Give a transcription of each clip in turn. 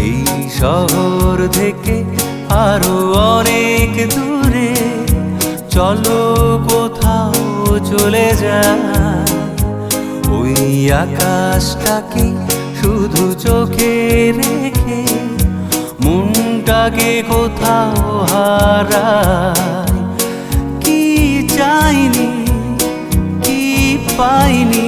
এই শহর থেকে আরও অনেক দূরে। চলো কোথাও চলে যাই। ওই আকাশটাকে শুধু চোখে রেখে মনটাকে কোথাও হারা কি চাইনি, কি পাইনি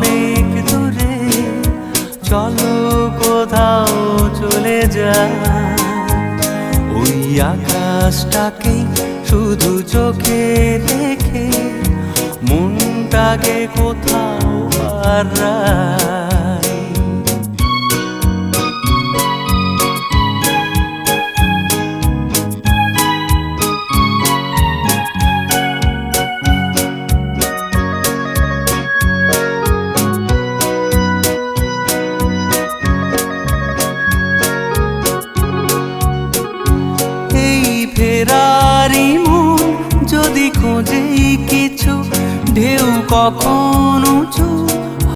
অনেক দূরে। চলো কোথাও চলে যায় ওই আকাশটাকে শুধু চোখে দেখে মনটাকে কোথাও হারাই। মন যদি খোঁজে কিছু ঢেউ কখন উঁচু